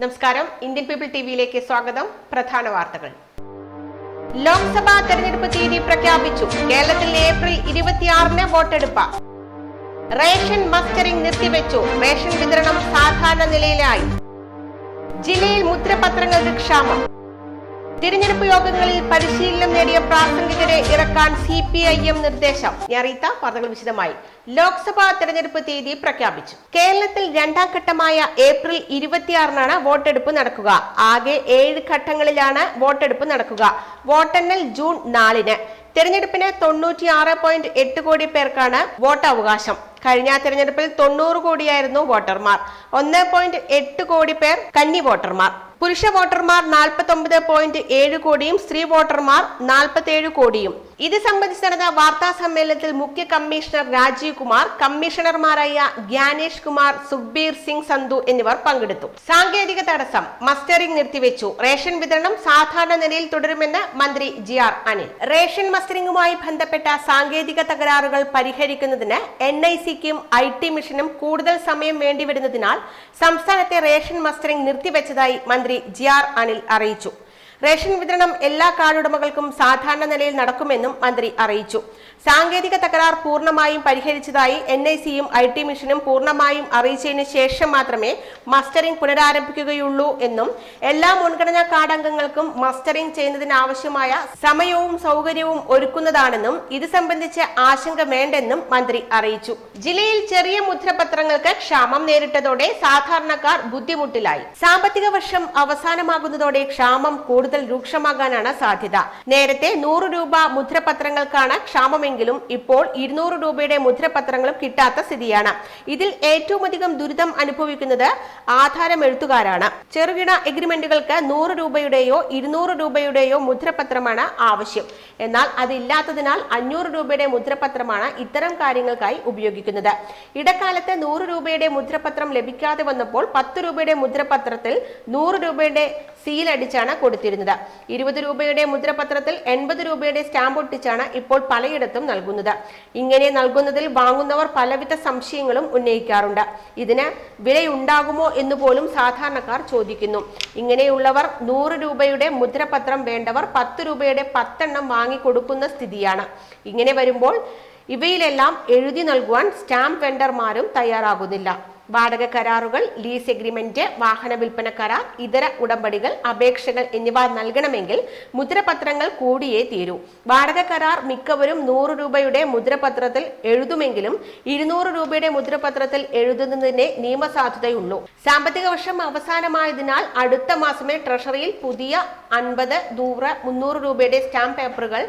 നമസ്കാരം. Indian people ടിവിയിലേക്ക് സ്വാഗതം. പ്രധാന വാർത്തകൾ. ലോക്സഭാ തെരഞ്ഞെടുപ്പ് തീയതി പ്രഖ്യാപിച്ചു. കേരളത്തിൽ ഏപ്രിൽ ഇരുപത്തിയാറിന് വോട്ടെടുപ്പ്. റേഷൻ മസ്റ്ററിംഗ് നിർത്തിവെച്ചു. റേഷൻ വിതരണം സാധാരണ നിലയിലായി. ജില്ലയിൽ മുദ്രപത്രങ്ങൾക്ക് ക്ഷാമം. തിരഞ്ഞെടുപ്പ് യോഗങ്ങളിൽ പരിശീലനം നേടിയ പ്രാസംഗികരെ ഇറക്കാൻ സി പി ഐ എം നിർദ്ദേശം. വാർത്തകൾ വിശദമായി. ലോക്സഭാ തെരഞ്ഞെടുപ്പ് തീയതി പ്രഖ്യാപിച്ചു. കേരളത്തിൽ രണ്ടാം ഘട്ടമായ ഏപ്രിൽ ഇരുപത്തിയാറിനാണ് വോട്ടെടുപ്പ് നടക്കുക. ആകെ ഏഴ് ഘട്ടങ്ങളിലാണ് വോട്ടെടുപ്പ് നടക്കുക. വോട്ടെണ്ണൽ ജൂൺ നാലിന്. തെരഞ്ഞെടുപ്പിന് തൊണ്ണൂറ്റിയാറ് പോയിന്റ് എട്ട് കോടി പേർക്കാണ് വോട്ടവകാശം. കഴിഞ്ഞ തെരഞ്ഞെടുപ്പിൽ തൊണ്ണൂറ് കോടിയായിരുന്നു വോട്ടർമാർ. ഒന്ന് പോയിന്റ് എട്ട് കോടി പേർ കന്നി വോട്ടർമാർ. പുരുഷ വോട്ടർമാർ നാൽപ്പത്തി ഒമ്പത് പോയിന്റ് ഏഴ് കോടിയും സ്ത്രീ വോട്ടർമാർ നാൽപ്പത്തി ഏഴ് കോടിയും. ഇത് സംബന്ധിച്ച് നടന്ന വാർത്താ സമ്മേളനത്തിൽ മുഖ്യ കമ്മീഷണർ രാജീവ് കുമാർ കമ്മീഷണർമാരായ ജ്ഞാനേഷ് കുമാർ സുഖ്ബീർ സിംഗ് സന്ധു എന്നിവർ പങ്കെടുത്തു. സാങ്കേതിക തടസ്സം മസ്റ്ററിംഗ് നിർത്തിവെച്ചു. റേഷൻ വിതരണം സാധാരണ നിലയിൽ തുടരുമെന്ന് മന്ത്രി ജി ആർ അനിൽ. റേഷൻ മസ്റ്ററിംഗുമായി ബന്ധപ്പെട്ട സാങ്കേതിക തകരാറുകൾ പരിഹരിക്കുന്നതിന് എൻ ഐ സിക്കും ഐ ടി മിഷനും കൂടുതൽ സമയം വേണ്ടിവരുന്നതിനാൽ സംസ്ഥാനത്തെ റേഷൻ മസ്റ്ററിംഗ് നിർത്തിവെച്ചതായി മന്ത്രി ജി ആർ അനിൽ അറിയിച്ചു. റേഷൻ വിതരണം എല്ലാ കാർഡുടമകൾക്കും സാധാരണ നിലയിൽ നടക്കുമെന്നും മന്ത്രി അറിയിച്ചു. സാങ്കേതിക തകരാർ പൂർണമായും പരിഹരിച്ചതായി എൻ ഐ സിയും ഐ ടി മിഷനും പൂർണമായും അറിയിച്ചതിന് ശേഷം മാത്രമേ മസ്റ്ററിംഗ് പുനരാരംഭിക്കുകയുള്ളൂ എന്നും എല്ലാ മുൻഗണനാ കാർഡ് അംഗങ്ങൾക്കും മസ്റ്ററിംഗ് ചെയ്യുന്നതിനാവശ്യമായ സമയവും സൗകര്യവും ഒരുക്കുന്നതാണെന്നും ഇത് സംബന്ധിച്ച് ആശങ്ക വേണ്ടെന്നും മന്ത്രി അറിയിച്ചു. ജില്ലയിൽ ചെറിയ മുദ്രപത്രങ്ങൾക്ക് ക്ഷാമം നേരിട്ടതോടെ സാധാരണക്കാർ ബുദ്ധിമുട്ടിലായി. സാമ്പത്തിക വർഷം അവസാനമാകുന്നതോടെ ക്ഷാമം കൂടുതൽ രൂക്ഷമാകാനാണ് സാധ്യത. നേരത്തെ നൂറ് രൂപ മുദ്രപത്രങ്ങൾക്കാണ് ക്ഷാമമെങ്കിലും ഇപ്പോൾ ഇരുന്നൂറ് രൂപയുടെ മുദ്രപത്രങ്ങളും കിട്ടാത്ത സ്ഥിതിയാണ്. ഇതിൽ ഏറ്റവും അധികം ദുരിതം അനുഭവിക്കുന്നത് ആധാരം എഴുത്തുകാരാണ്. ചെറുകിട എഗ്രിമെന്റുകൾക്ക് നൂറ് രൂപയുടെയോ ഇരുന്നൂറ് രൂപയുടെയോ മുദ്രപത്രമാണ് ആവശ്യം. എന്നാൽ അതില്ലാത്തതിനാൽ അഞ്ഞൂറ് രൂപയുടെ മുദ്രപത്രമാണ് ഇത്തരം കാര്യങ്ങൾക്കായി ഉപയോഗിക്കുന്നത്. ഇടക്കാലത്ത് നൂറ് രൂപയുടെ മുദ്രപത്രം ലഭിക്കാതെ വന്നപ്പോൾ പത്ത് രൂപയുടെ മുദ്രപത്രത്തിൽ നൂറ് രൂപയുടെ സീൽ അടിച്ചാണ് കൊടുത്തിരുന്നത്. ഇരുപത് രൂപയുടെ മുദ്രപത്രത്തിൽ എൺപത് രൂപയുടെ സ്റ്റാമ്പ് ഒട്ടിച്ചാണ് ഇപ്പോൾ പലയിടത്തും നൽകുന്നത്. ഇങ്ങനെ നൽകുന്നതിൽ വാങ്ങുന്നവർ പലവിധ സംശയങ്ങളും ഉന്നയിക്കാറുണ്ട്. ഇതിന് വിലയുണ്ടാകുമോ എന്ന് പോലും സാധാരണക്കാർ ചോദിക്കുന്നു. ഇങ്ങനെയുള്ളവർ നൂറ് രൂപയുടെ മുദ്രപത്രം വേണ്ടവർ പത്ത് രൂപയുടെ പത്തെണ്ണം വാങ്ങിക്കൊടുക്കുന്ന സ്ഥിതിയാണ്. ഇങ്ങനെ വരുമ്പോൾ ഇവയിലെല്ലാം എഴുതി നൽകുവാൻ സ്റ്റാമ്പ് വെണ്ടർമാരും തയ്യാറാകുന്നില്ല. വാടക കരാറുകൾ ലീസ് എഗ്രിമെന്റ് വാഹന വിൽപ്പന കരാർ ഇതര ഉടമ്പടികൾ അപേക്ഷകൾ എന്നിവ നൽകണമെങ്കിൽ മുദ്രപത്രങ്ങൾ കൂടിയേ തീരൂ. വാടക കരാർ മിക്കവരും നൂറ് രൂപയുടെ മുദ്രപത്രത്തിൽ എഴുതുമെങ്കിലും ഇരുന്നൂറ് രൂപയുടെ മുദ്രപത്രത്തിൽ എഴുതുന്നതിന് നിയമസാധുതയുള്ളൂ. സാമ്പത്തിക വർഷം അവസാനമായതിനാൽ അടുത്ത മാസമേ ട്രഷറിയിൽ പുതിയ അൻപത് നൂറ് മുന്നൂറ് രൂപയുടെ സ്റ്റാമ്പ് പേപ്പറുകൾ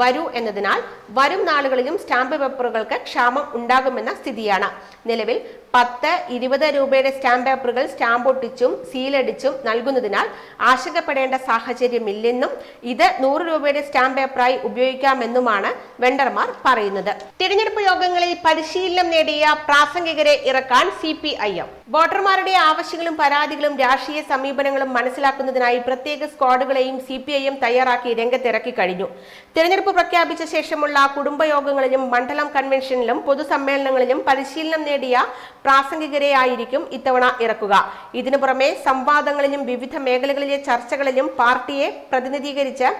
വരൂ എന്നതിനാൽ വരും നാളുകളിലും സ്റ്റാമ്പ് പേപ്പറുകൾക്ക് ക്ഷാമം ഉണ്ടാകുമെന്ന സ്ഥിതിയാണ്. നിലവിൽ പത്ത് ഇരുപത് രൂപയുടെ സ്റ്റാമ്പ് പേപ്പറുകൾ സ്റ്റാമ്പ് ഒട്ടിച്ചും സീലടിച്ചും നൽകുന്നതിനാൽ ആശങ്കപ്പെടേണ്ട സാഹചര്യമില്ലെന്നും ഇത് നൂറ് രൂപയുടെ സ്റ്റാമ്പ് പേപ്പറായി ഉപയോഗിക്കാമെന്നുമാണ് വെണ്ടർമാർ പറയുന്നത്. തിരഞ്ഞെടുപ്പ് യോഗങ്ങളിൽ പരിശീലനം നേടിയ പ്രാസംഗികരെ ഇറക്കാൻ സി പി ഐ എം. വോട്ടർമാരുടെ ആവശ്യങ്ങളും പരാതികളും രാഷ്ട്രീയ സമീപനങ്ങളും മനസ്സിലാക്കുന്നതിനായി പ്രത്യേക സ്ക്വാഡുകളെയും സി പി ഐ എം തയ്യാറാക്കി രംഗത്തിറക്കി കഴിഞ്ഞു. തെരഞ്ഞെടുപ്പ് പ്രഖ്യാപിച്ച ശേഷമുള്ള കുടുംബയോഗങ്ങളിലും മണ്ഡലം കൺവെൻഷനിലും പൊതുസമ്മേളനങ്ങളിലും പരിശീലനം നേടിയ പ്രാസംഗികരെയായിരിക്കും ഇത്തവണ ഇറക്കുക. ഇതിനു പുറമെ സംവാദങ്ങളിലും വിവിധ മേഖലകളിലെ ചർച്ചകളിലും പാർട്ടിയെ പ്രതിനിധീകരിച്ച്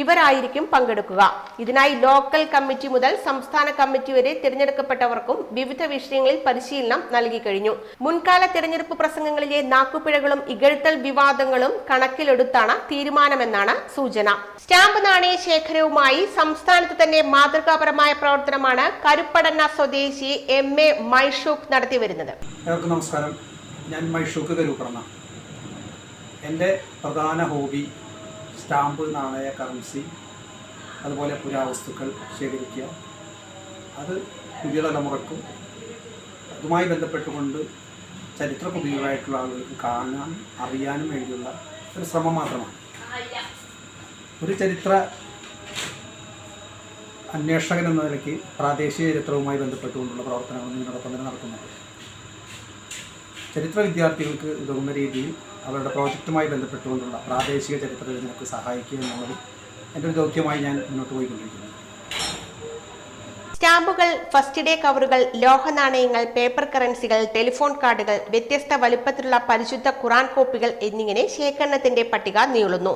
ഇവരായിരിക്കും പങ്കെടുക്കുക. ഇതിനായി ലോക്കൽ കമ്മിറ്റി മുതൽ സംസ്ഥാന കമ്മിറ്റി വരെ തിരഞ്ഞെടുക്കപ്പെട്ടവർക്കും വിവിധ വിഷയങ്ങളിൽ പരിശീലനം നൽകി കഴിഞ്ഞു. മുൻകാല തിരഞ്ഞെടുപ്പ് പ്രസംഗങ്ങളിലെ നാക്കുപിഴകളും ഇകഴ്ത്തൽ വിവാദങ്ങളും കണക്കിലെടുത്താണ് തീരുമാനമെന്നാണ് സൂചന. സ്റ്റാമ്പ് നാണയ ശേഖരവുമായി സംസ്ഥാനത്ത് തന്നെ മാതൃകാപരമായ പ്രവർത്തനമാണ് കരുപ്പടന്ന സ്വദേശി എം എ മൈഷൂഖ് നടത്തിവരുന്നത്. എല്ലാവർക്കും നമസ്കാരം. ഞാൻ മൈഷൂഖ് കരുപ്പടന്ന. എന്റെ പ്രധാന ഹോബി സ്റ്റാമ്പ് നാണയ കറൻസി അതുപോലെ പുരാവസ്തുക്കൾ ശേഖരിക്കുക. അത് പുതിയ തലമുറക്കും അതുമായി ബന്ധപ്പെട്ടുകൊണ്ട് ചരിത്ര പുതിയതായിട്ടുള്ള ആളുകൾക്ക് കാണാൻ അറിയാനും വേണ്ടിയുള്ള ഒരു ശ്രമം മാത്രമാണ്. ഒരു ചരിത്ര അന്വേഷകൻ എന്ന നിലയ്ക്ക് പ്രാദേശിക ചരിത്രവുമായി ബന്ധപ്പെട്ടുകൊണ്ടുള്ള പ്രവർത്തനങ്ങൾ ഇതിനോടൊപ്പം തന്നെ നടക്കുന്നുണ്ട് ചരിത്ര വിദ്യാർത്ഥികൾക്ക് ഉതകുന്ന രീതിയിൽ അവരുടെ പ്രോജക്റ്റുമായി ബന്ധപ്പെട്ടുകൊണ്ടുള്ള പ്രാദേശിക ചരിത്ര രചനയ്ക്ക് സഹായിക്കുക എന്നുള്ളത് എന്റെ ഒരു ദൗത്യമായി ഞാൻ മുന്നോട്ട് പോയിക്കൊണ്ടിരിക്കുന്നത് സ്റ്റാമ്പുകൾ ഫസ്റ്റ് ഡേ കവറുകൾ ലോഹ നാണയങ്ങൾ പേപ്പർ കറൻസികൾ ടെലിഫോൺ കാർഡുകൾ വ്യത്യസ്ത വലുപ്പത്തിലുള്ള പരിശുദ്ധ ഖുറാൻ കോപ്പികൾ എന്നിങ്ങനെ ശേഖരണത്തിന്റെ പട്ടിക നീളുന്നു.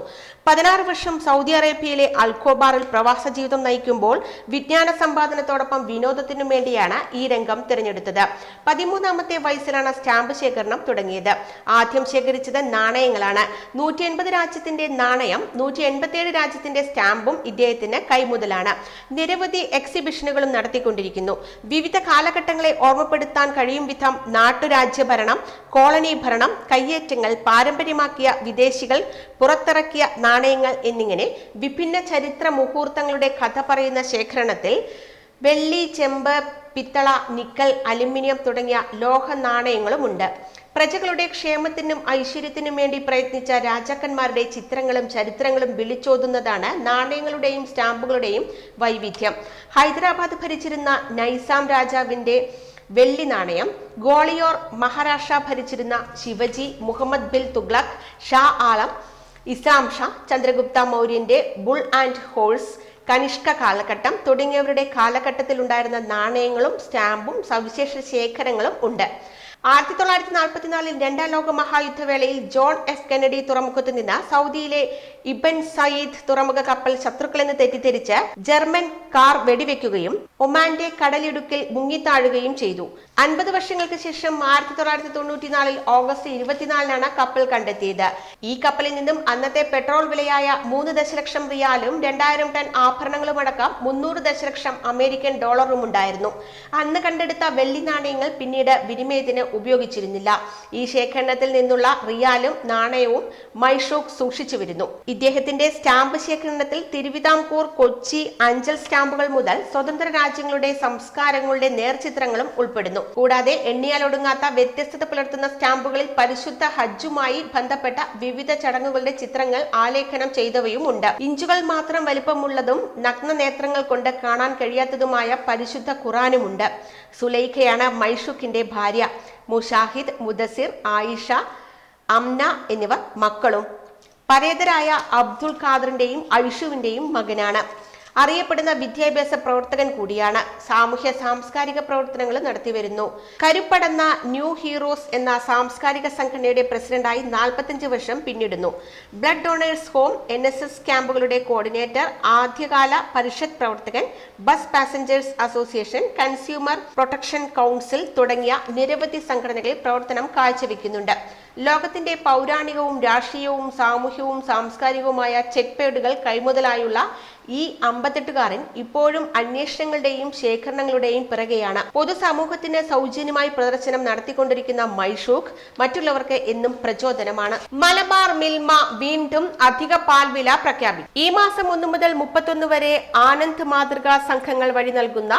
പതിനാറ് വർഷം സൗദി അറേബ്യയിലെ അൽഖോബാറിൽ പ്രവാസ ജീവിതം നയിക്കുമ്പോൾ വിജ്ഞാന സമ്പാദനത്തോടൊപ്പം വിനോദത്തിനും വേണ്ടിയാണ് ഈ രംഗം തിരഞ്ഞെടുത്തത്. പതിമൂന്നാമത്തെ വയസ്സിലാണ് സ്റ്റാമ്പ് ശേഖരണം തുടങ്ങിയത്. ആദ്യം ശേഖരിച്ചത് നാണയങ്ങളാണ്. നൂറ്റി എൺപത് രാജ്യത്തിന്റെ നാണയം നൂറ്റി എൺപത്തിയേഴ് രാജ്യത്തിന്റെ സ്റ്റാമ്പും ഇദ്ദേഹത്തിന് കൈമുതലാണ്. നിരവധി എക്സിബിഷനുകളും നടത്തിക്കൊണ്ടിരിക്കുന്നു. വിവിധ കാലഘട്ടങ്ങളെ ഓർമ്മപ്പെടുത്താൻ കഴിയും വിധം നാട്ടുരാജ്യ ഭരണം കോളനി ഭരണം കയ്യേറ്റങ്ങൾ പാരമ്പര്യമാക്കിയ വിദേശികൾ പുറത്തിറക്കിയ നാണയങ്ങൾ എന്നിങ്ങനെ വിഭിന്ന ചരിത്ര മുഹൂർത്തങ്ങളുടെ കഥ പറയുന്ന ശേഖരണത്തിൽ വെള്ളി ചെമ്പ് പിത്തള നിക്കൽ അലുമിനിയം തുടങ്ങിയ ലോഹ നാണയങ്ങളുമുണ്ട് പ്രജകളുടെ ക്ഷേമത്തിനും ഐശ്വര്യത്തിനും വേണ്ടി പ്രയത്നിച്ച രാജാക്കന്മാരുടെ ചിത്രങ്ങളും ചരിത്രങ്ങളും വിളിച്ചോതുന്നതാണ് നാണയങ്ങളുടെയും സ്റ്റാമ്പുകളുടെയും വൈവിധ്യം. ഹൈദരാബാദ് ഭരിച്ചിരുന്ന നൈസാം രാജാവിന്റെ വെള്ളി നാണയം ഗോളിയോർ മഹാരാഷ്ട്ര ഭരിച്ചിരുന്ന ശിവജി മുഹമ്മദ് ബിൽ തുഗ്ലക് ഷാ ആലം ഇസ്ലാം ഷാ ചന്ദ്രഗുപ്ത മൗര്യന്റെ ബുൾ ആൻഡ് ഹോഴ്സ് കനിഷ്ക കാലഘട്ടം തുടങ്ങിയവരുടെ കാലഘട്ടത്തിൽ ഉണ്ടായിരുന്ന നാണയങ്ങളും സ്റ്റാമ്പും സവിശേഷ ശേഖരങ്ങളും ഉണ്ട്. ആയിരത്തി തൊള്ളായിരത്തി നാൽപ്പത്തിനാലിൽ രണ്ടാം ലോക മഹായുദ്ധവേളയിൽ ജോൺ എഫ് കെനഡി തുറമുഖത്ത് നിന്ന് സൗദിയിലെ ഇബൻ സയ്യിദ് തുറമുഖ കപ്പൽ ശത്രുക്കളെന്ന് തെറ്റിദ്ധരിച്ച് ജർമ്മൻ കാർ വെടിവെക്കുകയും ഒമാന്റെ കടലിടുക്കിൽ മുങ്ങിത്താഴുകയും ചെയ്തു. അൻപത് വർഷങ്ങൾക്ക് ശേഷം ആയിരത്തി തൊള്ളായിരത്തി തൊണ്ണൂറ്റിനാലിൽ ഓഗസ്റ്റ് ഇരുപത്തിനാലിനാണ് കപ്പൽ കണ്ടെത്തിയത്. ഈ കപ്പലിൽ നിന്നും അന്നത്തെ പെട്രോൾ വിലയായ മൂന്ന് ദശലക്ഷം റിയാലും രണ്ടായിരം ടൺ ആഭരണങ്ങളും അടക്കം മുന്നൂറ് ദശലക്ഷം അമേരിക്കൻ ഡോളറും ഉണ്ടായിരുന്നു. അന്ന് കണ്ടെടുത്ത വെള്ളി നാണയങ്ങൾ പിന്നീട് വിനിമയത്തിന് ഉപയോഗിച്ചിരുന്നില്ല. ഈ ശേഖരണത്തിൽ നിന്നുള്ള റിയാലും നാണയവും മൈഷോക്ക് സൂക്ഷിച്ചു വരുന്നു. ഇദ്ദേഹത്തിന്റെ സ്റ്റാമ്പ് ശേഖരണത്തിൽ തിരുവിതാംകൂർ കൊച്ചി അഞ്ചൽ സ്റ്റാമ്പുകൾ മുതൽ സ്വതന്ത്ര രാജ്യങ്ങളുടെ സംസ്കാരങ്ങളുടെ നേർചിത്രങ്ങളും ഉൾപ്പെടുന്നു. കൂടാതെ എണ്ണിയാലൊടുങ്ങാത്ത വ്യത്യസ്തത പുലർത്തുന്ന സ്റ്റാമ്പുകളിൽ പരിശുദ്ധ ഹജ്ജുമായി ബന്ധപ്പെട്ട വിവിധ ചടങ്ങുകളുടെ ചിത്രങ്ങൾ ആലേഖനം ചെയ്തവയും ഉണ്ട് ഇഞ്ചുകൾ മാത്രം വലിപ്പമുള്ളതും നഗ്ന നേത്രങ്ങൾ കൊണ്ട് കാണാൻ കഴിയാത്തതുമായ പരിശുദ്ധ ഖുറാനുമുണ്ട്. സുലൈഖയാണ് മൈഷുക്കിന്റെ ഭാര്യ. മുഷാഹിദ് മുദസിർ ആയിഷ അംന എന്നിവർ മക്കളും. പരേതരായ അബ്ദുൾ ഖാദറിന്റെയും ഐഷുവിന്റെയും മകനാണ്. അറിയപ്പെടുന്ന വിദ്യാഭ്യാസ പ്രവർത്തകൻ കൂടിയാണ്. സാമൂഹ്യ സാംസ്കാരിക പ്രവർത്തനങ്ങൾ നടത്തിവരുന്നു. കരുപ്പടന്ന ന്യൂ ഹീറോസ് എന്ന സാംസ്കാരിക സംഘടനയുടെ പ്രസിഡന്റായി നാൽപ്പത്തിയഞ്ച് വർഷം പിന്നിടുന്നു. Blood donors home N S S ക്യാമ്പുകളുടെ coordinator ആദ്യകാല പരിഷത്ത് പ്രവർത്തകൻ bus passengers association consumer protection council തുടങ്ങിയ നിരവധി സംഘടനകളിൽ പ്രവർത്തനം കാഴ്ചവെക്കുന്നുണ്ട്. ലോകത്തിന്റെ പൗരാണികവും രാഷ്ട്രീയവും സാമൂഹ്യവും സാംസ്കാരികവുമായ ചെക്ക് പേഡുകൾ കൈമുതലായുള്ള ഈ അമ്പത്തെട്ടുകാരൻ ഇപ്പോഴും അന്വേഷണങ്ങളുടെയും ശേഖരണങ്ങളുടെയും പിറകെയാണ്. പൊതുസമൂഹത്തിന് സൗജന്യമായി പ്രദർശനം നടത്തിക്കൊണ്ടിരിക്കുന്ന മൈഷൂഖ് മറ്റുള്ളവർക്ക് എന്നും പ്രചോദനമാണ്. മലബാർ മിൽമ വീണ്ടും അധിക പാൽ വില പ്രഖ്യാപിച്ചു ഈ മാസം ഒന്നു മുതൽ മുപ്പത്തൊന്ന് വരെ ആനന്ദ് മാതൃകാ സംഘങ്ങൾ വഴി നൽകുന്ന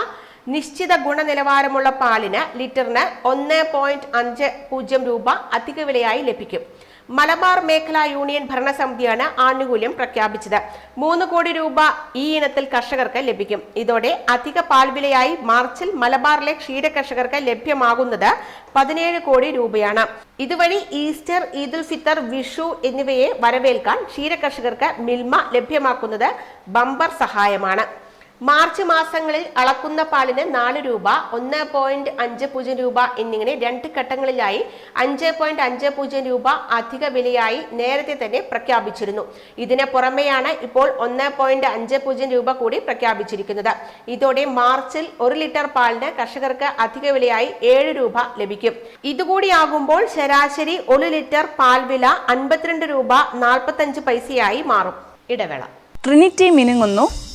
നിശ്ചിത ഗുണനിലവാരമുള്ള പാലിന് ലിറ്ററിന് ഒന്ന് പോയിന്റ് അഞ്ച് പൂജ്യം രൂപ അധിക വിലയായി ലഭിക്കും. മലബാർ മേഖലാ യൂണിയൻ ഭരണസമിതിയാണ് ആനുകൂല്യം പ്രഖ്യാപിച്ചത്. മൂന്ന് കോടി രൂപ ഈ ഇനത്തിൽ കർഷകർക്ക് ലഭിക്കും. ഇതോടെ അധിക പാൽവിലയായി മാർച്ചിൽ മലബാറിലെ ക്ഷീര കർഷകർക്ക് ലഭ്യമാകുന്നത് പതിനേഴ് കോടി രൂപയാണ്. ഇതുവഴി ഈസ്റ്റർ ഈദുൽ ഫിത്തർ വിഷു എന്നിവയെ വരവേൽക്കാൻ ക്ഷീര കർഷകർക്ക് മിൽമ ലഭ്യമാക്കുന്നത് ബമ്പർ സഹായമാണ്. മാർച്ച് മാസങ്ങളിൽ അളക്കുന്ന പാലിന് നാല് രൂപ ഒന്ന് പോയിന്റ് അഞ്ച് പൂജ്യം രൂപ എന്നിങ്ങനെ രണ്ട് ഘട്ടങ്ങളിലായി അഞ്ച് പോയിന്റ് അഞ്ച് പൂജ്യം രൂപ അധിക വിലയായി നേരത്തെ തന്നെ പ്രഖ്യാപിച്ചിരുന്നു. ഇതിന് പുറമെയാണ് ഇപ്പോൾ ഒന്ന് പോയിന്റ് അഞ്ച് പൂജ്യം രൂപ കൂടി പ്രഖ്യാപിച്ചിരിക്കുന്നത്. ഇതോടെ മാർച്ചിൽ ഒരു ലിറ്റർ പാലിന് കർഷകർക്ക് അധിക വിലയായി ഏഴ് രൂപ ലഭിക്കും. ഇതുകൂടിയാകുമ്പോൾ ശരാശരി ഒരു ലിറ്റർ പാൽ വില അൻപത്തിരണ്ട് രൂപ നാൽപ്പത്തഞ്ച് പൈസയായി മാറും. ഇടവേള. ട്രിനിറ്റി മിനുങ്ങുന്നു.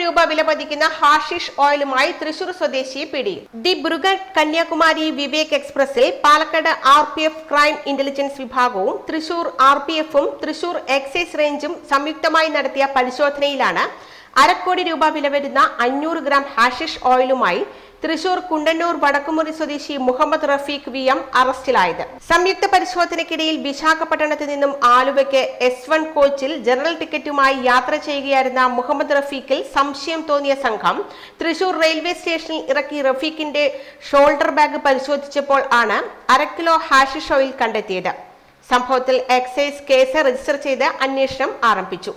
രൂപ വില പതിക്കുന്ന ഹാഷിഷ് ഓയിലുമായി തൃശൂർ സ്വദേശി പിടി ബ്രുഗൻ Kanyakumari Vivek എക്സ്പ്രസിൽ Palakkad R P F crime intelligence വിഭാഗവും തൃശൂർ ആർ പി എഫും തൃശൂർ എക്സൈസ് റേഞ്ചും സംയുക്തമായി നടത്തിയ പരിശോധനയിലാണ് അരക്കോടി രൂപ വില വരുന്ന അഞ്ഞൂറ് ഗ്രാം ഹാഷിഷ് ഓയിലുമായി തൃശൂർ കുണ്ടന്നൂർ വടക്കുമുറി സ്വദേശി മുഹമ്മദ് റഫീഖ് വി എം അറസ്റ്റിലായത്. സംയുക്ത പരിശോധനയ്ക്കിടയിൽ വിശാഖപട്ടണത്ത് നിന്നും ആലുവയ്ക്ക് എസ് വൺ കോച്ചിൽ ജനറൽ ടിക്കറ്റുമായി യാത്ര ചെയ്യുകയായിരുന്ന മുഹമ്മദ് റഫീഖിൽ സംശയം തോന്നിയ സംഘം തൃശൂർ റെയിൽവേ സ്റ്റേഷനിൽ ഇറക്കി റഫീഖിന്റെ ഷോൾഡർ ബാഗ് പരിശോധിച്ചപ്പോൾ ആണ് അരക്കിലോ കിലോ ഹാഷിഷ് ഓയിൽ കണ്ടെത്തിയത്. സംഭവത്തിൽ എക്സൈസ് കേസ് രജിസ്റ്റർ ചെയ്ത് അന്വേഷണം ആരംഭിച്ചു.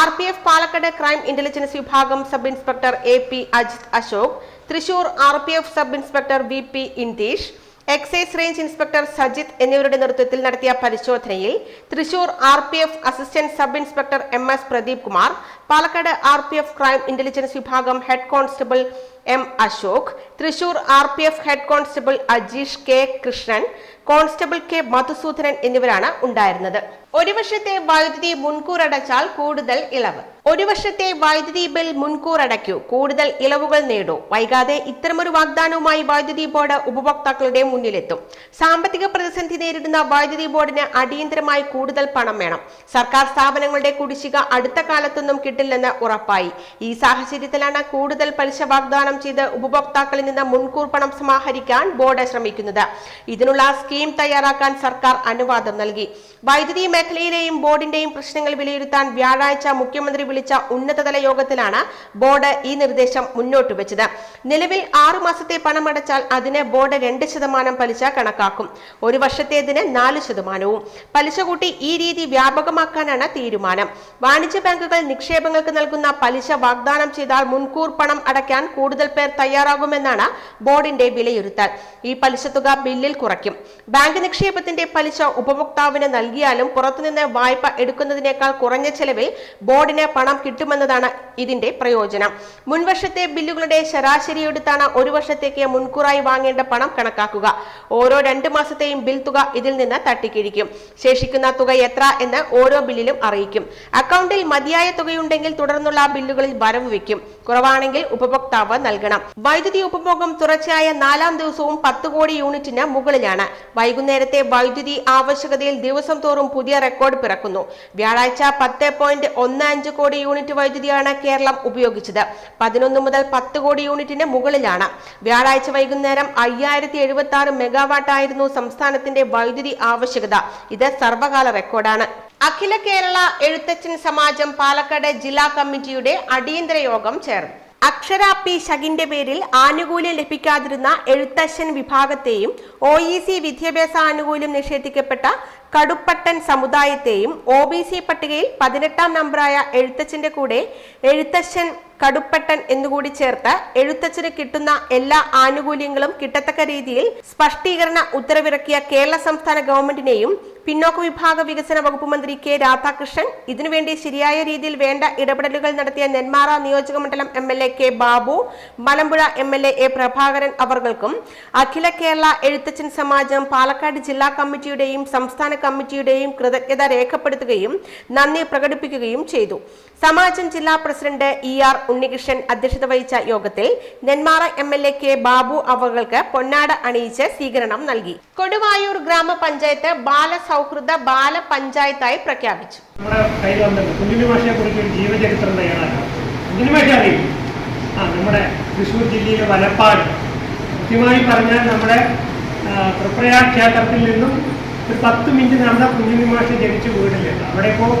R P F Palakkad crime intelligence വിഭാഗം sub inspector A P Ajith Ashok Thrissur R P F sub inspector V P Intheesh excise range inspector Sajith എന്നിവരുടെ നേതൃത്വത്തിൽ നടത്തിയ പരിശോധനയിൽ Thrissur R P F assistant sub inspector M S Pradeep Kumar Palakkad R P F crime intelligence വിഭാഗം head constable M Ashok Thrissur R P F head constable Ajeesh K Krishnan constable K Madhusoodanan എന്നിവരാണ് ഉണ്ടായിരുന്നത്. ഒരു വർഷത്തെ വൈദ്യുതി മുൻകൂർ അടച്ചാൽ കൂടുതൽ ഇളവ്. ഒരു വർഷത്തെ വൈദ്യുതി ബിൽ മുൻകൂർ അടയ്ക്കൂ കൂടുതൽ ഇളവുകൾ നേടൂ. വൈകാതെ ഇത്തരമൊരു വാഗ്ദാനവുമായി വൈദ്യുതി ബോർഡ് ഉപഭോക്താക്കളുടെ മുന്നിലെത്തും. സാമ്പത്തിക പ്രതിസന്ധി നേരിടുന്ന വൈദ്യുതി ബോർഡിന് അടിയന്തരമായി കൂടുതൽ പണം വേണം. സർക്കാർ സ്ഥാപനങ്ങളുടെ കുടിശ്ശിക അടുത്ത കാലത്തൊന്നും കിട്ടില്ലെന്ന് ഉറപ്പായി. ഈ സാഹചര്യത്തിലാണ് കൂടുതൽ പലിശ വാഗ്ദാനം ചെയ്ത് ഉപഭോക്താക്കളിൽ നിന്ന് മുൻകൂർ പണം സമാഹരിക്കാൻ ബോർഡ് ശ്രമിക്കുന്നത്. ഇതിനുള്ള സ്കീം തയ്യാറാക്കാൻ സർക്കാർ അനുവാദം നൽകി. വൈദ്യുതി മേഖലയിലെയും ബോർഡിന്റെയും പ്രശ്നങ്ങൾ വിലയിരുത്താൻ വ്യാഴാഴ്ച മുഖ്യമന്ത്രി വിളിച്ച ഉന്നതതല യോഗത്തിലാണ് ബോർഡ് ഈ നിർദ്ദേശം മുന്നോട്ട് വെച്ചത്. നിലവിൽ ആറു മാസത്തെ പണമടച്ചാൽ അതിന് ബോർഡ് രണ്ട് ശതമാനം പലിശ കണക്കാക്കും. ഒരു വർഷത്തേതിന് നാല് ശതമാനവും. പലിശ കൂട്ടി ഈ രീതി വ്യാപകമാക്കാനാണ് തീരുമാനം. വാണിജ്യ ബാങ്കുകൾ നിക്ഷേപങ്ങൾക്ക് നൽകുന്ന പലിശ വാഗ്ദാനം ചെയ്താൽ മുൻകൂർ പണം അടയ്ക്കാൻ കൂടുതൽ പേർ തയ്യാറാകുമെന്നാണ് ബോർഡിന്റെ വിലയിരുത്തൽ. ഈ പലിശ തുക ബില്ലിൽ കുറയ്ക്കും. ബാങ്ക് നിക്ഷേപത്തിന്റെ പലിശ ഉപഭോക്താവിന് നൽകിയാലും പുറത്തുനിന്ന് വായ്പ എടുക്കുന്നതിനേക്കാൾ കുറഞ്ഞ ചെലവിൽ ബോർഡിന് പണം കിട്ടുമെന്നതാണ് ഇതിന്റെ പ്രയോജനം. മുൻവർഷത്തെ ബില്ലുകളുടെ ശരാശരി എടുത്താണ് ഒരു വർഷത്തേക്ക് മുൻകൂറായി വാങ്ങേണ്ട പണം കണക്കാക്കുക. ഓരോ രണ്ട് മാസത്തെയും ബിൽ തുക ഇതിൽ നിന്ന് തട്ടിക്കിഴിക്കും. ശേഷിക്കുന്ന തുക എത്ര എന്ന് ഓരോ ബില്ലിലും അറിയിക്കും. അക്കൗണ്ടിൽ മതിയായ തുകയുണ്ടെങ്കിൽ തുടർന്നുള്ള ബില്ലുകളിൽ വരവ് വയ്ക്കും. കുറവാണെങ്കിൽ ഉപഭോക്താവ് നൽകണം. വൈദ്യുതി ഉപഭോഗം തുടർച്ചയായ നാലാം ദിവസവും പത്ത് കോടി യൂണിറ്റിന് മുകളിലാണ്. വൈകുന്നേരത്തെ വൈദ്യുതി ആവശ്യകതയിൽ ദിവസം തോറും പുതിയ റെക്കോർഡ് പിറക്കുന്നു. വ്യാഴാഴ്ച പത്ത് പോയിന്റ് ഒന്ന് അഞ്ച് കോടി യൂണിറ്റ് വൈദ്യുതിയാണ് കേരളം ഉപയോഗിച്ചത്. പതിനൊന്ന് മുതൽ പത്ത് കോടി യൂണിറ്റിന് മുകളിലാണ്. വ്യാഴാഴ്ച വൈകുന്നേരം അയ്യായിരത്തി എഴുപത്തി ആറ് മെഗാവാട്ട് ആയിരുന്നു സംസ്ഥാനത്തിന്റെ വൈദ്യുതി ആവശ്യകത. ഇത് സർവകാല റെക്കോർഡാണ്. അഖില കേരള എഴുത്തച്ഛൻ സമാജം പാലക്കാട് ജില്ലാ കമ്മിറ്റിയുടെ അടിയന്തര യോഗം ചേർന്നു. അക്ഷര പി പേരിൽ ആനുകൂല്യം ലഭിക്കാതിരുന്ന എഴുത്തശ്ശൻ വിഭാഗത്തെയും ഒ ഇ സി വിദ്യാഭ്യാസ ആനുകൂല്യം നിഷേധിക്കപ്പെട്ട കടുപ്പട്ടൻ സമുദായത്തെയും ഒ ബി സി പട്ടികയിൽ പതിനെട്ടാം നമ്പറായ എഴുത്തച്ഛന്റെ കൂടെ എഴുത്തച്ഛൻ കടുപ്പട്ടൻ എന്നുകൂടി ചേർത്ത് എഴുത്തച്ഛന് കിട്ടുന്ന എല്ലാ ആനുകൂല്യങ്ങളും കിട്ടത്തക്ക രീതിയിൽ സ്പഷ്ടീകരണ ഉത്തരവിറക്കിയ കേരള സംസ്ഥാന ഗവൺമെന്റിനെയും പിന്നോക്ക വിഭാഗ വികസന വകുപ്പ് മന്ത്രി കെ രാധാകൃഷ്ണൻ ഇതിനുവേണ്ടി ശരിയായ രീതിയിൽ വേണ്ട ഇടപെടലുകൾ നടത്തിയ നെന്മാറ നിയോജക മണ്ഡലം M L A K Babu Malampuzha M L A A Prabhakaran അവർകൾക്കും അഖില കേരള എഴുത്തച്ഛൻ സമാജം പാലക്കാട് ജില്ലാ കമ്മിറ്റിയുടെയും സംസ്ഥാന കമ്മിറ്റിയുടെയും കൃതജ്ഞത രേഖപ്പെടുത്തുകയും നന്ദി പ്രകടിപ്പിക്കുകയും ചെയ്തു. സമാജം ജില്ലാ പ്രസിഡന്റ് ഇ ആർ ഉണ്ണികൃഷ്ണൻ അധ്യക്ഷത വഹിച്ച യോഗത്തിൽ Nenmara M L A K Babu അവകൾക്ക് പൊന്നാട അണിയിച്ച് സ്വീകരണം നൽകി. കൊടുവായൂർ ഗ്രാമപഞ്ചായത്ത് ബാലസൗഹൃദ ബാല പഞ്ചായത്തായി പ്രഖ്യാപിച്ചു. നമ്മുടെ നമ്മുടെ തൃശ്ശൂർ ജില്ലയിലെ വലപ്പാട്. കൃത്യമായി പറഞ്ഞാൽ നമ്മുടെ തൃപ്രയാ ക്ഷേത്രത്തിൽ നിന്നും ഒരു പത്ത് മിനിറ്റ് നടന്ന കുഞ്ഞുനിമാഷ ജനിച്ചു വീടില്ല അവിടെ ഇപ്പോൾ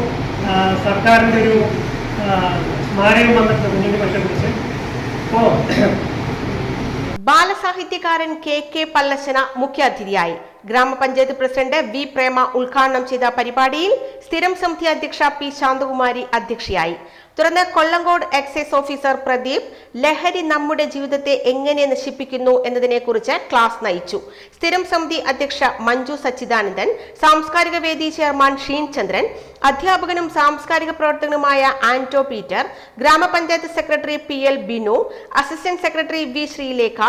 സർക്കാരിന്റെ ഒരു ബാലസാഹിത്യകാരൻ കെ കെ പല്ലശന മുഖ്യാതിഥിയായി ഗ്രാമപഞ്ചായത്ത് പ്രസിഡന്റ് വി പ്രേമ ഉദ്ഘാടനം ചെയ്ത പരിപാടിയിൽ സ്ഥിരം സമിതി അധ്യക്ഷ പി ശാന്തകുമാരി അധ്യക്ഷയായി. തുടർന്ന് കൊല്ലങ്കോട് എക്സൈസ് ഓഫീസർ പ്രദീപ് ലഹരി നമ്മുടെ ജീവിതത്തെ എങ്ങനെ നശിപ്പിക്കുന്നു എന്നതിനെക്കുറിച്ച് ക്ലാസ് നയിച്ചു. സ്ഥിരം സമിതി അധ്യക്ഷ മഞ്ജു സച്ചിദാനന്ദൻ സാംസ്കാരിക വേദി ചെയർമാൻ ഷീൻ ചന്ദ്രൻ അധ്യാപകനും സാംസ്കാരിക പ്രവർത്തകനുമായ ആന്റോ പീറ്റർ ഗ്രാമപഞ്ചായത്ത് secretary P L Binu assistant secretary V Sreelekha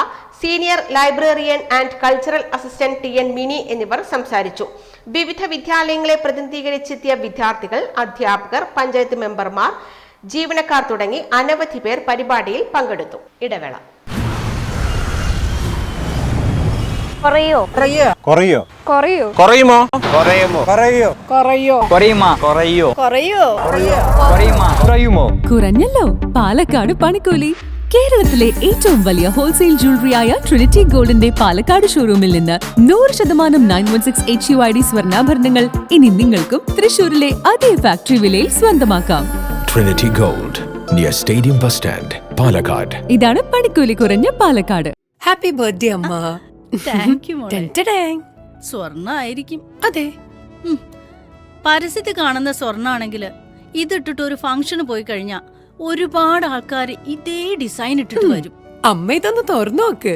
senior librarian and cultural assistant T N Mini എന്നിവർ സംസാരിച്ചു. വിവിധ വിദ്യാലയങ്ങളെ പ്രതിനിധീകരിച്ചെത്തിയ വിദ്യാർത്ഥികൾ അധ്യാപകർ പഞ്ചായത്ത് മെമ്പർമാർ ജീവനക്കാർ തുടങ്ങി അനവധി പേർ പരിപാടിയിൽ പങ്കെടുത്തു. ഇടവേള. കുറയോ? കുറയോ? കുറയോ? കുറയുമോ? കുറയുമോ? കുറയോ? കുറയോ? കുറയുമോ? കുറയോ? കുറയോ? കുറയുമാ? കുറയുമോ? കുറഞ്ഞല്ലോ. പാലക്കാട് പണിക്കൂലി. കേരളത്തിലെ ഏറ്റവും വലിയ ഹോൾസെയിൽ ജ്വല്ലറിയായ ട്രിനിറ്റി ഗോൾഡിന്റെ പാലക്കാട് ഷോറൂമിൽ നിന്ന് നൂറ് ശതമാനം nine one six H U I D സ്വർണാഭരണങ്ങൾ ഇനി നിങ്ങൾക്കും തൃശൂരിലെ അതേ ഫാക്ടറി വിലയിൽ സ്വന്തമാക്കാം. Trinity gold near stadium bus stand Palakkad ഇതാണ് പണിക്കൂലി കുറഞ്ഞ പാലക്കാട്. ഹാപ്പി ബർത്ത്ഡേ അമ്മ. താങ്ക് യു മോളെ. ടെന്റഡാങ്. സ്വർണായിരിക്കും. അതെ. പരസ്യത്തിൽ കാണുന്ന സ്വർണാണെങ്കിൽ ഇതിട്ടിട്ട് ഒരു ഫംഗ്ഷന് പോയി കഴിഞ്ഞാൽ ഒരുപാട് ആൾക്കാർ ഇതേ ഡിസൈൻ ഇട്ടിട്ട് വരും. അമ്മ ഇതൊന്ന് തുറന്നു നോക്ക്.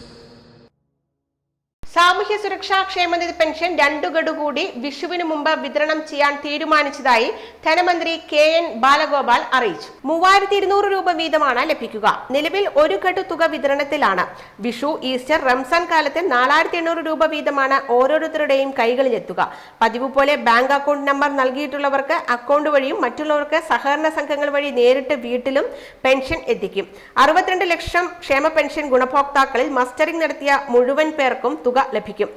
സാമൂഹ്യ സുരക്ഷാ ക്ഷേമനിധി പെൻഷൻ രണ്ടു ഗഡു കൂടി വിഷുവിന് മുമ്പ് വിതരണം ചെയ്യാൻ തീരുമാനിച്ചതായി ധനമന്ത്രി കെ എൻ ബാലഗോപാൽ അറിയിച്ചു. മൂവായിരത്തി ഇരുന്നൂറ് രൂപ വീതമാണ് ലഭിക്കുക. നിലവിൽ ഒരു ഗഡു തുക വിതരണത്തിലാണ്. വിഷു ഈസ്റ്റർ റംസാൻ കാലത്ത് നാലായിരത്തി എണ്ണൂറ് രൂപ വീതമാണ് ഓരോരുത്തരുടെയും കൈകളിലെത്തുക. പതിവ് പോലെ ബാങ്ക് അക്കൗണ്ട് നമ്പർ നൽകിയിട്ടുള്ളവർക്ക് അക്കൗണ്ട് വഴിയും മറ്റുള്ളവർക്ക് സഹകരണ സംഘങ്ങൾ വഴി നേരിട്ട് വീട്ടിലും പെൻഷൻ എത്തിക്കും. അറുപത്തിരണ്ട് ലക്ഷം ക്ഷേമ പെൻഷൻ ഗുണഭോക്താക്കളിൽ മസ്റ്ററിംഗ് നടത്തിയ മുഴുവൻ പേർക്കും തുക ലഭിക്കും.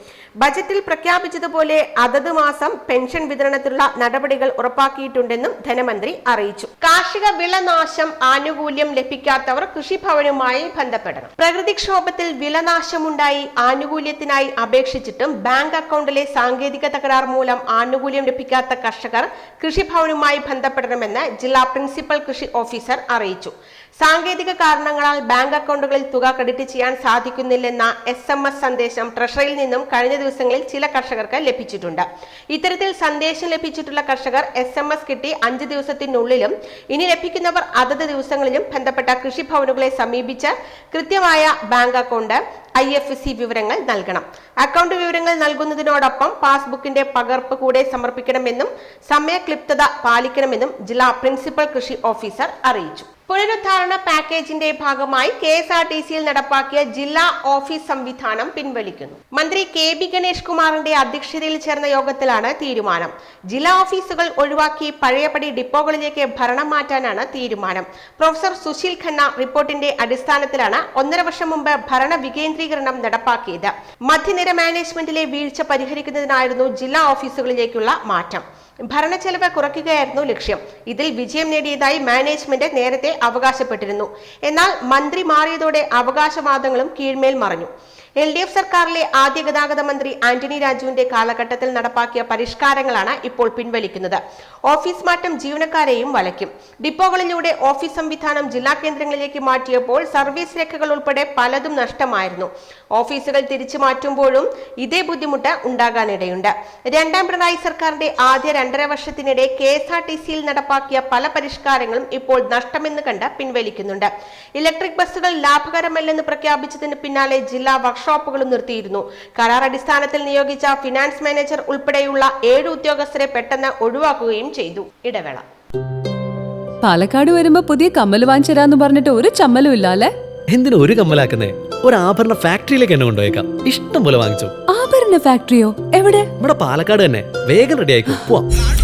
ബജറ്റിൽ പ്രഖ്യാപിച്ചതുപോലെ അതത് മാസം പെൻഷൻ വിതരണത്തിലുള്ള നടപടികൾ ഉറപ്പാക്കിയിട്ടുണ്ടെന്നും ധനമന്ത്രി അറിയിച്ചു. കാർഷിക വിളനാശം ആനുകൂല്യം ലഭിക്കാത്തവർ കൃഷിഭവനുമായി ബന്ധപ്പെടണം. പ്രകൃതിക്ഷോഭത്തിൽ വിളനാശമുണ്ടായി ആനുകൂല്യത്തിനായി അപേക്ഷിച്ചിട്ടും ബാങ്ക് അക്കൗണ്ടിലെ സാങ്കേതിക തകരാർ മൂലം ആനുകൂല്യം ലഭിക്കാത്ത കർഷകർ കൃഷിഭവനുമായി ബന്ധപ്പെടണമെന്ന് ജില്ലാ പ്രിൻസിപ്പൽ കൃഷി ഓഫീസർ അറിയിച്ചു. സാങ്കേതിക കാരണങ്ങളാൽ ബാങ്ക് അക്കൗണ്ടുകളിൽ തുക ക്രെഡിറ്റ് ചെയ്യാൻ സാധിക്കുന്നില്ലെന്ന എസ് എം എസ് സന്ദേശം ട്രഷറിയിൽ നിന്നും കഴിഞ്ഞ ദിവസങ്ങളിൽ ചില കർഷകർക്ക് ലഭിച്ചിട്ടുണ്ട്. ഇത്തരത്തിൽ സന്ദേശം ലഭിച്ചിട്ടുള്ള കർഷകർ എസ് എം എസ് കിട്ടി അഞ്ച് ദിവസത്തിനുള്ളിലും. ഇനി ലഭിക്കുന്നവർ അതത് ദിവസങ്ങളിലും ബന്ധപ്പെട്ട കൃഷിഭവനുകളെ സമീപിച്ച് കൃത്യമായ ബാങ്ക് അക്കൗണ്ട് ഐ വിവരങ്ങൾ നൽകണം. അക്കൗണ്ട് വിവരങ്ങൾ നൽകുന്നതിനോടൊപ്പം പാസ്ബുക്കിന്റെ പകർപ്പ് കൂടെ സമർപ്പിക്കണമെന്നും സമയക്ലിപ്തത പാലിക്കണമെന്നും ജില്ലാ പ്രിൻസിപ്പൽ കൃഷി ഓഫീസർ അറിയിച്ചു. പുനരുദ്ധാരണ പാക്കേജിന്റെ ഭാഗമായി കെ എസ് ആർ ടി സിയിൽ നടപ്പാക്കിയ ജില്ലാ ഓഫീസ് സംവിധാനം പിൻവലിക്കുന്നു. മന്ത്രി കെ ബി ഗണേഷ് കുമാറിന്റെ അധ്യക്ഷതയിൽ ചേർന്ന യോഗത്തിലാണ് തീരുമാനം. ജില്ലാ ഓഫീസുകൾ ഒഴിവാക്കി പഴയപടി ഡിപ്പോകളിലേക്ക് ഭരണം മാറ്റാനാണ് തീരുമാനം. പ്രൊഫസർ സുശീൽ ഖന്ന റിപ്പോർട്ടിന്റെ അടിസ്ഥാനത്തിലാണ് ഒന്നര വർഷം മുമ്പ് ഭരണ വികേന്ദ്രീകരണം നടപ്പാക്കിയത്. മധ്യനിര മാനേജ്മെന്റിലെ വീഴ്ച പരിഹരിക്കുന്നതിനായിരുന്നു ജില്ലാ ഓഫീസുകളിലേക്കുള്ള മാറ്റം. ഭരണച്ചെലവ് കുറയ്ക്കുകയായിരുന്നു ലക്ഷ്യം. ഇതിൽ വിജയം നേടിയതായി മാനേജ്മെന്റ് നേരത്തെ അവകാശപ്പെട്ടിരുന്നു. എന്നാൽ മന്ത്രി മാറിയതോടെ അവകാശവാദങ്ങളും കീഴ്മേൽ മറഞ്ഞു. എൽ ഡി എഫ് സർക്കാരിലെ ആദ്യ ഗതാഗത മന്ത്രി ആന്റണി രാജുവിന്റെ കാലഘട്ടത്തിൽ നടപ്പാക്കിയ പരിഷ്കാരങ്ങളാണ് ഇപ്പോൾ പിൻവലിക്കുന്നത്. ഓഫീസ് മാറ്റം ജീവനക്കാരെയും വലയ്ക്കും. ഡിപ്പോകളിലൂടെ ഓഫീസ് സംവിധാനം ജില്ലാ കേന്ദ്രങ്ങളിലേക്ക് മാറ്റിയപ്പോൾ സർവീസ് രേഖകൾ ഉൾപ്പെടെ പലതും നഷ്ടമായിരുന്നു. ഓഫീസുകൾ തിരിച്ചു മാറ്റുമ്പോഴും ഇതേ ബുദ്ധിമുട്ട് ഉണ്ടാകാനിടയുണ്ട്. രണ്ടാം പിണറായി സർക്കാരിന്റെ ആദ്യ രണ്ടര വർഷത്തിനിടെ കെ എസ് ആർ ടി സിയിൽ നടപ്പാക്കിയ പല പരിഷ്കാരങ്ങളും ഇപ്പോൾ നഷ്ടമെന്ന് കണ്ട് പിൻവലിക്കുന്നുണ്ട്. ഇലക്ട്രിക് ബസ്സുകൾ ലാഭകരമല്ലെന്ന് പ്രഖ്യാപിച്ചതിന് പിന്നാലെ ജില്ലാ വർക്ക്ഷോപ്പുകളും നിർത്തിയിരുന്നു. കരാർ അടിസ്ഥാനത്തിൽ നിയോഗിച്ച ഫിനാൻസ് മാനേജർ ഉൾപ്പെടെയുള്ള ഏഴ് ഉദ്യോഗസ്ഥരെ പെട്ടെന്ന് ഒഴിവാക്കുകയും ചെയ്തു. ഇടവേള. പാലക്കാട് വരുമ്പോ പുതിയ കമ്മൽ വാങ്ങിച്ചരാന്ന് പറഞ്ഞിട്ട് ഒരു ചമ്മലും ഇല്ല അല്ലെ എന്തിനാ ഒരു കമ്മലാക്കുന്നേ? ഒരു ആഭരണ ഫാക്ടറിയിലേക്ക് എന്നെ കൊണ്ടുപോയേക്കാം. ഇഷ്ടം പോലെ വാങ്ങിച്ചു. ആഭരണ ഫാക്ടറിയോ? എവിടെ? ഇവിടെ പാലക്കാട് തന്നെ. വേഗം റെഡി ആയിക്കോ. പോവാം.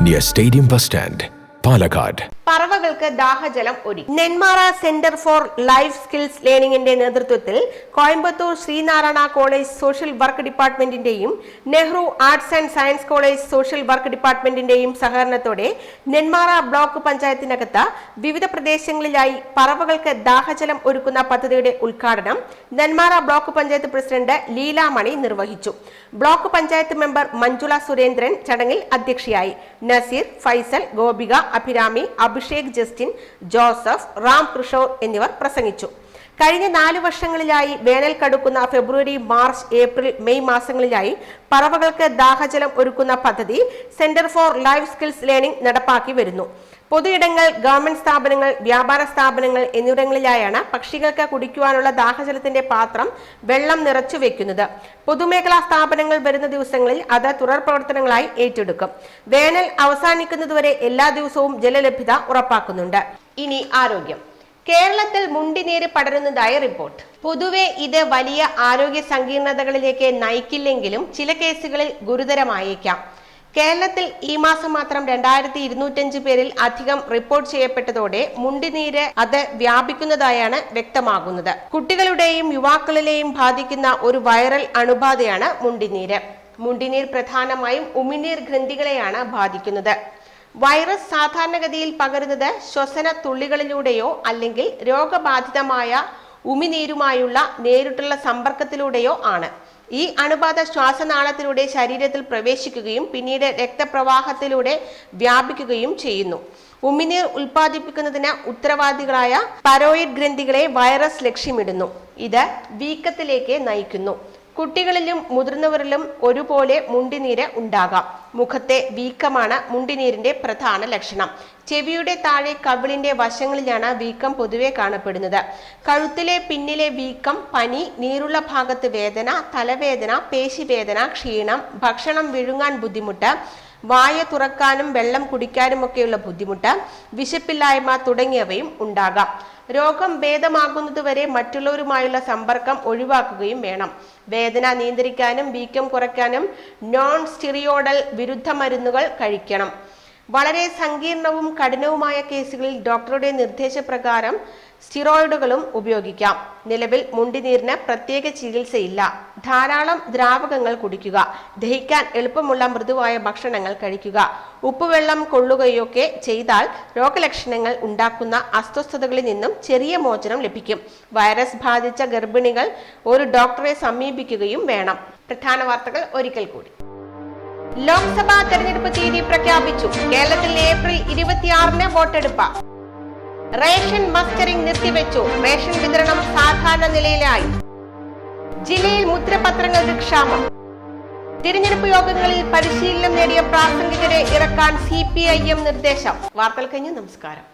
near Stadium Bus Stand, Palakkad. പറവകൾക്ക് ദാഹജലം ഒരുക്കി. Nenmara centre for life skills ലേണിംഗിന്റെ നേതൃത്വത്തിൽ Coimbatore Sreenarayana college social work ഡിപ്പാർട്ട്മെന്റിന്റെയും Nehru arts and science college social work ഡിപ്പാർട്ട്മെന്റിന്റെയും സഹകരണത്തോടെ നെന്മാറ ബ്ലോക്ക് പഞ്ചായത്തിനകത്ത് വിവിധ പ്രദേശങ്ങളിലായി പറവകൾക്ക് ദാഹജലം ഒരുക്കുന്ന പദ്ധതിയുടെ ഉദ്ഘാടനം നെന്മാറ ബ്ലോക്ക് പഞ്ചായത്ത് പ്രസിഡന്റ് ലീലാമണി നിർവഹിച്ചു. ബ്ലോക്ക് പഞ്ചായത്ത് മെമ്പർ മഞ്ജുള സുരേന്ദ്രൻ ചടങ്ങിൽ അധ്യക്ഷയായി. നസീർ ഫൈസൽ ഗോപിക അഭിരാമി അഭിഷേക് ജസ്റ്റിൻ ജോസഫ് റാം കൃഷോർ എന്നിവർ പ്രസംഗിച്ചു. കഴിഞ്ഞ നാല് വർഷങ്ങളിലായി വേനൽ കടുക്കുന്ന ഫെബ്രുവരി മാർച്ച് ഏപ്രിൽ മെയ് മാസങ്ങളിലായി പറവകൾക്ക് ദാഹജലം ഒരുക്കുന്ന പദ്ധതി centre for life skills learning നടപ്പാക്കി വരുന്നു. പൊതുയിടങ്ങൾ ഗവൺമെന്റ് സ്ഥാപനങ്ങൾ വ്യാപാര സ്ഥാപനങ്ങൾ എന്നിവിടങ്ങളിലായാണ് പക്ഷികൾക്ക് കുടിക്കുവാനുള്ള ദാഹജലത്തിന്റെ പാത്രം വെള്ളം നിറച്ചു വെക്കുന്നത്. പൊതുമേഖലാ സ്ഥാപനങ്ങൾ വരുന്ന ദിവസങ്ങളിൽ അത് തുടർ പ്രവർത്തനങ്ങളായി ഏറ്റെടുക്കും. വേനൽ അവസാനിക്കുന്നതുവരെ എല്ലാ ദിവസവും ജലലഭ്യത ഉറപ്പാക്കുന്നുണ്ട്. ഇനി ആരോഗ്യം. കേരളത്തിൽ മുണ്ടിനീര് പടരുന്നതായി റിപ്പോർട്ട്. പൊതുവെ ഇത് വലിയ ആരോഗ്യ സങ്കീർണതകളിലേക്ക് നയിക്കില്ലെങ്കിലും ചില കേസുകളിൽ ഗുരുതരമായേക്കാം. കേരളത്തിൽ ഈ മാസം മാത്രം രണ്ടായിരത്തി ഇരുന്നൂറ്റഞ്ച് പേരിൽ അധികം റിപ്പോർട്ട് ചെയ്യപ്പെട്ടതോടെ മുണ്ടിനീര് അത് വ്യാപിക്കുന്നതായാണ് വ്യക്തമാകുന്നത്. കുട്ടികളുടെയും യുവാക്കളിലെയും ബാധിക്കുന്ന ഒരു വൈറൽ അണുബാധയാണ് മുണ്ടിനീര്. മുണ്ടിനീർ പ്രധാനമായും ഉമിനീർ ഗ്രന്ഥികളെയാണ് ബാധിക്കുന്നത്. വൈറസ് സാധാരണഗതിയിൽ പകരുന്നത് ശ്വസന തുള്ളികളിലൂടെയോ അല്ലെങ്കിൽ രോഗബാധിതമായ ഉമിനീരുമായുള്ള നേരിട്ടുള്ള സമ്പർക്കത്തിലൂടെയോ ആണ്. ഈ അണുബാധ ശ്വാസനാളത്തിലൂടെ ശരീരത്തിൽ പ്രവേശിക്കുകയും പിന്നീട് രക്തപ്രവാഹത്തിലൂടെ വ്യാപിക്കുകയും ചെയ്യുന്നു. ഉമിനീർ ഉൽപ്പാദിപ്പിക്കുന്നതിന് ഉത്തരവാദികളായ പരോയിഡ് ഗ്രന്ഥികളെ വൈറസ് ലക്ഷ്യമിടുന്നു. ഇത് വീക്കത്തിലേക്ക് നയിക്കുന്നു. കുട്ടികളിലും മുതിർന്നവരിലും ഒരുപോലെ മുണ്ടിനീര് ഉണ്ടാകാം. മുഖത്തെ വീക്കമാണ് മുണ്ടിനീരിന്റെ പ്രധാന ലക്ഷണം. ചെവിയുടെ താഴെ കവിളിന്റെ വശങ്ങളിലാണ് വീക്കം പൊതുവെ കാണപ്പെടുന്നത്. കഴുത്തിലെ പിന്നിലെ വീക്കം പനി നീരുള്ള ഭാഗത്ത് വേദന തലവേദന പേശിവേദന ക്ഷീണം ഭക്ഷണം വിഴുങ്ങാൻ ബുദ്ധിമുട്ട് വായ തുറക്കാനും വെള്ളം കുടിക്കാനുമൊക്കെയുള്ള ബുദ്ധിമുട്ട് വിശപ്പില്ലായ്മ തുടങ്ങിയവയും ഉണ്ടാകാം. രോഗം ഭേദമാകുന്നതുവരെ മറ്റുള്ളവരുമായുള്ള സമ്പർക്കം ഒഴിവാക്കുകയും വേണം. വേദന നിയന്ത്രിക്കാനും വീക്കം കുറയ്ക്കാനും നോൺ സ്റ്റിറിയോഡൽ വിരുദ്ധ മരുന്നുകൾ കഴിക്കണം. വളരെ സങ്കീർണവും കഠിനവുമായ കേസുകളിൽ ഡോക്ടറുടെ നിർദ്ദേശപ്രകാരം സ്റ്റിറോയിഡുകളും ഉപയോഗിക്കാം. നിലവിൽ മുണ്ടിനീരിന് പ്രത്യേക ചികിത്സയില്ല. ധാരാളം ദ്രാവകങ്ങൾ കുടിക്കുക ദഹിക്കാൻ എളുപ്പമുള്ള മൃദുവായ ഭക്ഷണങ്ങൾ കഴിക്കുക ഉപ്പുവെള്ളം കൊള്ളുകയൊക്കെ ചെയ്താൽ രോഗലക്ഷണങ്ങൾ ഉണ്ടാക്കുന്ന അസ്വസ്ഥതകളിൽ നിന്നും ചെറിയ മോചനം ലഭിക്കും. വൈറസ് ബാധിച്ച ഗർഭിണികൾ ഒരു ഡോക്ടറെ സമീപിക്കുകയും വേണം. പ്രധാന വാർത്തകൾ ഒരിക്കൽ കൂടി. ലോക്സഭാ തെരഞ്ഞെടുപ്പ് തീയതി പ്രഖ്യാപിച്ചു. കേരളത്തിൽ ഏപ്രിൽ ഇരുപത്തിയാറിന് വോട്ടെടുപ്പ്. റേഷൻ മസ്റ്ററിംഗ് നിർത്തിവെച്ചു. റേഷൻ വിതരണം സാധാരണ നിലയിലായി. ജില്ലയിൽ മുദ്രപത്രങ്ങൾക്ക് ക്ഷാമം. തിരഞ്ഞെടുപ്പ് യോഗങ്ങളിൽ പരിശീലനം നേടിയ പ്രാസംഗികരെ ഇറക്കാൻ സി പി ഐ എം നിർദ്ദേശം. വാർത്തകൾ കഴിഞ്ഞ് നമസ്കാരം.